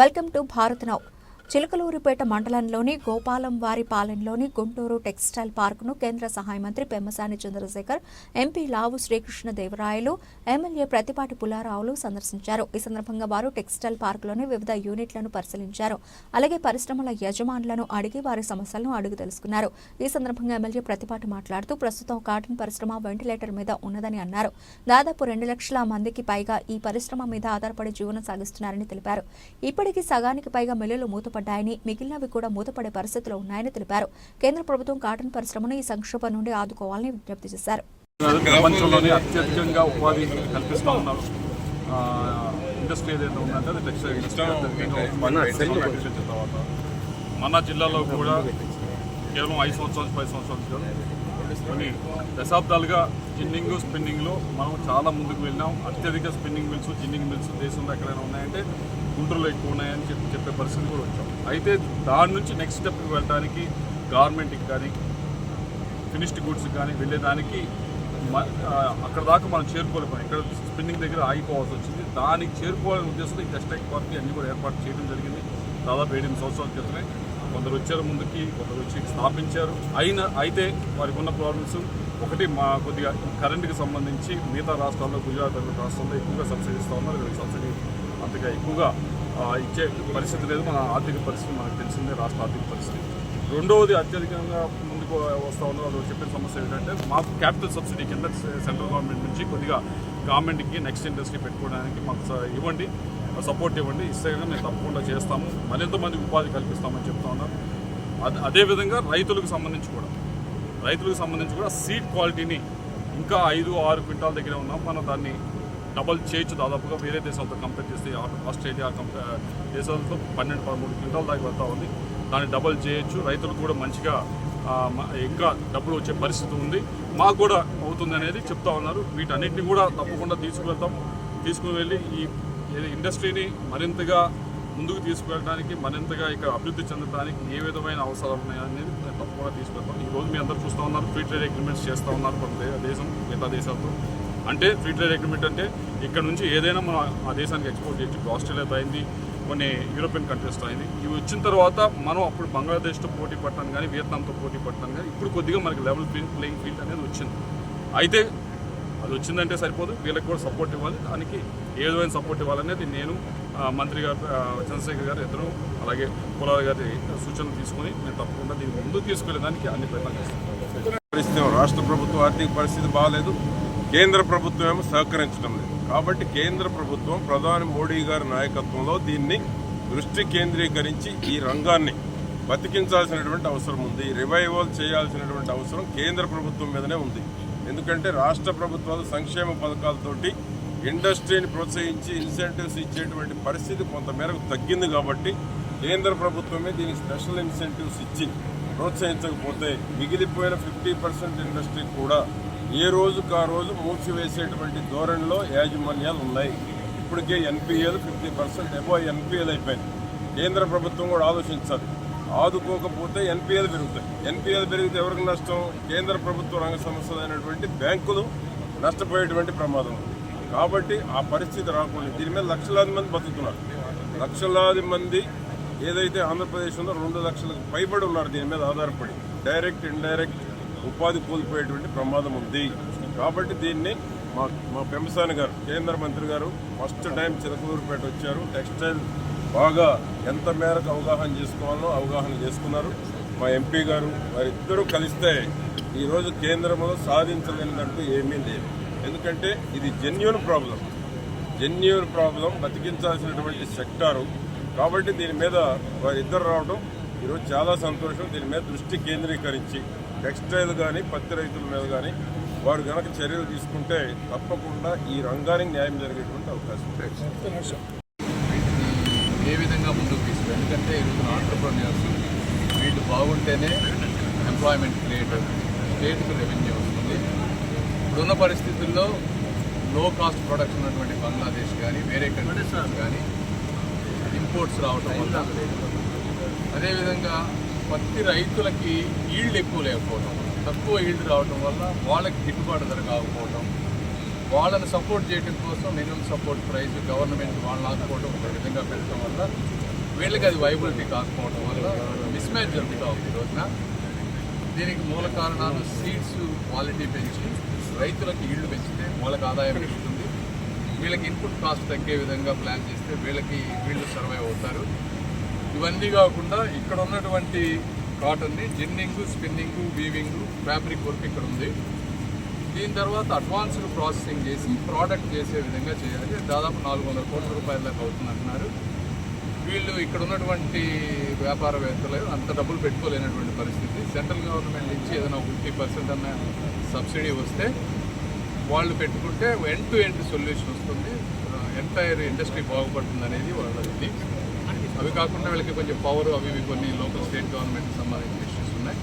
Welcome to Bharat now. Chilakaluripet మండలంలోని గోపాలం వారి పాలెంలోని Guntur textile పార్కును కేంద్ర సహాయ మంత్రి పెమ్మసాని చంద్రశేఖర్ ఎంపీ లావు శ్రీకృష్ణ దేవరాయలు ఎమ్మెల్యే ప్రతిపాటి పుల్లారావులు సందర్శించారు. ఈ సందర్భంగా వారు టెక్స్టైల్ పార్కులోని వివిధ యూనిట్లను పరిశీలించారు. అలాగే పరిశ్రమల యజమానులను అడిగి వారి సమస్యలను అడుగు తెలుసుకున్నారు. ఈ సందర్భంగా ఎమ్మెల్యే ప్రతిపాటి మాట్లాడుతూ ప్రస్తుతం కాటన్ పరిశ్రమ వెంటిలేటర్ మీద ఉన్నదని అన్నారు. దాదాపు రెండు లక్షల మందికి పైగా ఈ పరిశ్రమ మీద ఆధారపడి జీవనం సాగిస్తున్నారని తెలిపారు. ఇప్పటికీ సగానికి పైగా మిల్లులు మూతపడ్డాయని మిగిలినవి కూడా మూతపడే పరిస్థితిలో ఉన్నాయని తెలిపారు. కేంద్ర ప్రభుత్వం కాటన్ పరిశ్రమను ఈ సంక్షోభం నుండి ఆదుకోవాలని విజ్ఞప్తి చేశారు. ప్రపంచంలోనే అత్యధికంగా ఉపాధి కల్పిస్తూ ఉన్నారు ఆ, ఇండస్ట్రీ ఏదైతే ఉందంటే అది టెక్స్టైల్ ఇండస్ట్రీ తర్వాత. మన జిల్లాలో కూడా కేవలం ఐదు సంవత్సరాలు పది సంవత్సరాలు కొన్ని దశాబ్దాలుగా జిన్నింగ్ స్పిన్నింగ్లో మనం చాలా ముందుకు వెళ్ళినాం. అత్యధిక స్పిన్నింగ్ మిల్స్ జిన్నింగ్ మిల్స్ దేశంలో ఎక్కడైనా ఉన్నాయంటే గుంటూరులో ఎక్కువ ఉన్నాయని చెప్పి చెప్పే పరిస్థితి కూడా వచ్చాం. అయితే దాని నుంచి నెక్స్ట్ స్టెప్కి వెళ్ళడానికి గవర్నమెంట్కి కానీ ఫినిష్డ్ గుడ్స్ కానీ వెళ్ళేదానికి అక్కడ దాకా మనం చేరుకోలేకపోయాం ఇక్కడ స్పిన్నింగ్ దగ్గర ఆగిపోవాల్సి వచ్చింది. దానికి చేరుకోవాలనే ఉద్దేశంతో ఈ టెక్స్టైల్ పార్క్ అన్ని కూడా ఏర్పాటు చేయడం జరిగింది. దాదాపు ఏడెనిమిది సంవత్సరాల క్రితమే. కొందరు వచ్చారు ముందుకి కొందరు వచ్చి స్థాపించారు. అయినా అయితే వారికి ఉన్న ప్రాబ్లమ్స్ ఒకటి మా కొద్దిగా కరెంటుకి సంబంధించి మిగతా రాష్ట్రాల్లో గుజరాత్ రాష్ట్రంలో రాష్ట్రాల్లో ఎక్కువగా సబ్సిడీ ఇస్తూ ఉన్నారు. వీళ్ళకి సబ్సిడీ అంతగా ఎక్కువగా ఇచ్చే పరిస్థితి లేదు. మన ఆర్థిక పరిస్థితి మనకు తెలిసిందే రాష్ట్ర ఆర్థిక పరిస్థితి. రెండవది అత్యధికంగా ముందుకు వస్తూ ఉన్నారు. వాళ్ళు చెప్పిన సమస్య ఏంటంటే మాకు క్యాపిటల్ సబ్సిడీ కింద సెంట్రల్ గవర్నమెంట్ నుంచి కొద్దిగా గవర్నమెంట్కి నెక్స్ట్ ఇండస్ట్రీ పెట్టుకోవడానికి మాకు స- ఇవ్వండి. సపోర్ట్ ఇవ్వండి ఇస్తే కనుక మేము తప్పకుండా చేస్తాము. మరింత మందికి ఉపాధి కల్పిస్తామని చెప్తా ఉన్నారు అదే అదేవిధంగా రైతులకు సంబంధించి కూడా. రైతులకు సంబంధించి కూడా సీడ్ క్వాలిటీని ఇంకా ఐదు ఆరు క్వింటాల దగ్గర ఉన్నాం. మనం దాన్ని డబల్ చేయొచ్చు దాదాపుగా వేరే దేశాలతో కంపేర్ చేస్తే ఆస్ట్రేలియా కంపే దేశాలతో పన్నెండు పదమూడు క్వింటాల దాకా వెళ్తా ఉంది. దాన్ని డబల్ చేయొచ్చు. రైతులకు కూడా మంచిగా ఇంకా డబ్బులు వచ్చే పరిస్థితి ఉంది. మాకు కూడా అవుతుంది అనేది చెప్తా ఉన్నారు. వీటన్నిటిని కూడా తప్పకుండా తీసుకువెళ్తాం. తీసుకుని వెళ్ళి ఈ ఇండస్ట్రీని మరింతగా ముందుకు తీసుకువెళ్ళడానికి మరింతగా ఇక్కడ అభివృద్ధి చెందడానికి ఏ విధమైన అవసరాలు ఉన్నాయనేది నేను తప్పకుండా తీసుకెళ్తాం ఈ రోజు మీ అందరూ చూస్తూ ఉన్నారు ఫ్రీ ట్రేడ్ అగ్రిమెంట్స్ చేస్తూ ఉన్నారు మన దేశం మిగతా దేశాలతో. అంటే ఫ్రీ ట్రేడ్ అగ్రిమెంట్ అంటే ఇక్కడ నుంచి ఏదైనా మనం ఆ దేశానికి ఎక్స్పోర్ట్ చేయొచ్చు ఆస్ట్రేలియాతో అయింది కొన్ని యూరోపియన్ కంట్రీస్తో అయింది ఇవి వచ్చిన తర్వాత మనం అప్పుడు బంగ్లాదేశ్తో పోటీ పడటాను కానీ వియత్నాంతో పోటీ పడటాను కానీ ఇప్పుడు కొద్దిగా మనకి లెవెల్ ప్లేయింగ్ ఫీల్డ్ అనేది వచ్చింది. అయితే అది వచ్చిందంటే సరిపోదు. వీళ్ళకి కూడా సపోర్ట్ ఇవ్వాలి. దానికి ఏ విధమైన సపోర్ట్ ఇవ్వాలనేది నేను మంత్రి గారు చంద్రశేఖర్ గారు ఇద్దరు అలాగే కులాల గారి సూచనలు తీసుకొని నేను తప్పకుండా దీన్ని ముందుకు తీసుకెళ్ళడానికి అన్ని ప్రయత్నాలు చేస్తాను. పరిస్థితి రాష్ట్ర ప్రభుత్వం ఆర్థిక పరిస్థితి బాగాలేదు. కేంద్ర ప్రభుత్వం ఏమో సహకరించడం లేదు. కాబట్టి కేంద్ర ప్రభుత్వం ప్రధాని మోడీ గారి నాయకత్వంలో దీన్ని దృష్టి కేంద్రీకరించి ఈ రంగాన్ని బతికించాల్సినటువంటి అవసరం ఉంది. రివైవల్ చేయాల్సినటువంటి అవసరం కేంద్ర ప్రభుత్వం మీదనే ఉంది. ఎందుకంటే రాష్ట్ర ప్రభుత్వాలు సంక్షేమ పథకాలతోటి ఇండస్ట్రీని ప్రోత్సహించి ఇన్సెంటివ్స్ ఇచ్చేటువంటి పరిస్థితి కొంతమేరకు తగ్గింది కాబట్టి కేంద్ర ప్రభుత్వమే దీనికి స్పెషల్ ఇన్సెంటివ్స్ ఇచ్చి ప్రోత్సహించకపోతే మిగిలిపోయిన ఫిఫ్టీ పర్సెంట్ ఇండస్ట్రీ కూడా ఏ రోజుకు ఆ రోజు మూసివేసేటువంటి ధోరణిలో యాజమాన్యాలు ఉన్నాయి. ఇప్పటికే NPL fifty percent above NPL అయిపోయింది కేంద్ర ప్రభుత్వం కూడా ఆలోచించాలి. ఆదుకోకపోతే ఎన్పిఎల్ పెరుగుతాయి. ఎన్పిఎల్ పెరిగితే ఎవరికి నష్టం? కేంద్ర ప్రభుత్వ రంగ సంస్థలు అయినటువంటి బ్యాంకులు నష్టపోయేటువంటి ప్రమాదం ఉంది. కాబట్టి ఆ పరిస్థితి రాకుండా దీని మీద లక్షలాది మంది బతుకుతున్నారు. లక్షలాది మంది ఏదైతే ఆంధ్రప్రదేశ్ ఉందో రెండు లక్షలకు పైబడి ఉన్నారు దీని మీద ఆధారపడి. డైరెక్ట్ ఇండైరెక్ట్ ఉపాధి కోల్పోయేటువంటి ప్రమాదం ఉంది. కాబట్టి దీన్ని మా మా పెంపసాని గారు కేంద్ర మంత్రి గారు ఫస్ట్ టైం చిలకూరుపేట వచ్చారు. టెక్స్టైల్ బాగా ఎంత మేరకు అవగాహన చేసుకోవాలో అవగాహన చేసుకున్నారు. మా ఎంపీ గారు వారిద్దరూ కలిస్తే ఈరోజు కేంద్రంలో సాధించలేనిదంటూ ఏమీ లేదు. ఎందుకంటే ఇది జెన్యున్ ప్రాబ్లం జెన్యున్ ప్రాబ్లం బతికించాల్సినటువంటి సెక్టారు. కాబట్టి దీని మీద వారిద్దరు రావడం ఈరోజు చాలా సంతోషం. దీని మీద దృష్టి కేంద్రీకరించి టెక్స్టైల్ కానీ పత్తి రైతుల మీద కానీ వారు గనక చర్యలు తీసుకుంటే తప్పకుండా ఈ రంగానికి న్యాయం జరిగేటువంటి అవకాశం. ఏ విధంగా ముందుకు తీసుకు ఎందుకంటే ఈరోజు ఆంటర్ప్రన్యూర్స్ వీళ్ళు బాగుంటేనే ఎంప్లాయ్మెంట్ క్రియేట్ అవుతుంది స్టేట్కి రెవెన్యూ వస్తుంది. ఇప్పుడున్న పరిస్థితుల్లో లో కాస్ట్ ప్రొడక్షన్ ఉన్నటువంటి బంగ్లాదేశ్ కానీ వేరే కంట్రీస్ కానీ ఇంపోర్ట్స్ రావటం వల్ల అదేవిధంగా పత్తి రైతులకి ఈల్డ్ ఎక్కువ లేకపోవడం తక్కువ ఈల్డ్ రావడం వల్ల వాళ్ళకి గిట్టుబాటు ధర కాకపోవడం వాళ్ళని సపోర్ట్ చేయడం కోసం మినిమం సపోర్ట్ ప్రైస్ గవర్నమెంట్ వాళ్ళని ఆదుకోవడం ఒక విధంగా పెట్టడం వల్ల వీళ్ళకి అది వైబిలిటీ కాకపోవడం వల్ల మిస్ మ్యాచ్ జరుగుతూ ఉంది ఈ రోజున. దీనికి మూల కారణాలు సీడ్స్ క్వాలిటీ పెంచి రైతులకు ఈళ్ళు పెంచితే వాళ్ళకి ఆదాయం పెరుగుతుంది. వీళ్ళకి ఇన్పుట్ కాస్ట్ తగ్గే విధంగా ప్లాన్ చేస్తే వీళ్ళకి వీళ్ళు సర్వైవ్ అవుతారు. ఇవన్నీ కాకుండా ఇక్కడ ఉన్నటువంటి కాటన్ని ginning spinning weaving fabric work ఇక్కడ ఉంది. దీని తర్వాత అడ్వాన్స్డ్ ప్రాసెసింగ్ చేసి ప్రోడక్ట్ చేసే విధంగా చేయాలి. దాదాపు నాలుగు వందల కోట్ల రూపాయల దాకా అవుతుంది వీళ్ళు ఇక్కడ ఉన్నటువంటి వ్యాపారవేత్తలు అంత డబ్బులు పెట్టుకోలేనటువంటి పరిస్థితి. సెంట్రల్ గవర్నమెంట్ నుంచి ఏదైనా ఫిఫ్టీ పర్సెంట్ అన్న సబ్సిడీ వస్తే వాళ్ళు పెట్టుకుంటే ఎండ్ టు ఎండ్ సొల్యూషన్ వస్తుంది. ఎంటైర్ ఇండస్ట్రీ బాగుపడుతుంది అనేది వాళ్ళ ఇది. అవి కాకుండా వీళ్ళకి కొంచెం పవర్ అవి ఇవి కొన్ని లోకల్ స్టేట్ గవర్నమెంట్కి సంబంధించిన ఇష్యూస్ ఉన్నాయి.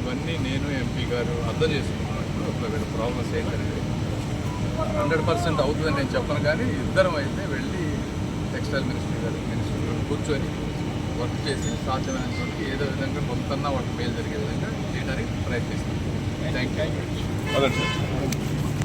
ఇవన్నీ నేను ఎంపీ గారు అర్థం చేసుకున్నాను. వీళ్ళ ప్రాబ్లమ్స్ ఏంటనేది హండ్రెడ్ పర్సెంట్ అవుతుందని నేను చెప్పను కానీ ఇద్దరం అయితే వెళ్ళి టెక్స్టైల్ మినిస్ట్రీ గారు మినిస్ట్రీ కూర్చొని వర్క్ చేసి సాధ్యమైనటువంటి ఏదో విధంగా కొంతన్నా వాళ్ళకి మేలు జరిగే విధంగా చేయడానికి ప్రయత్నిస్తాం. Thank you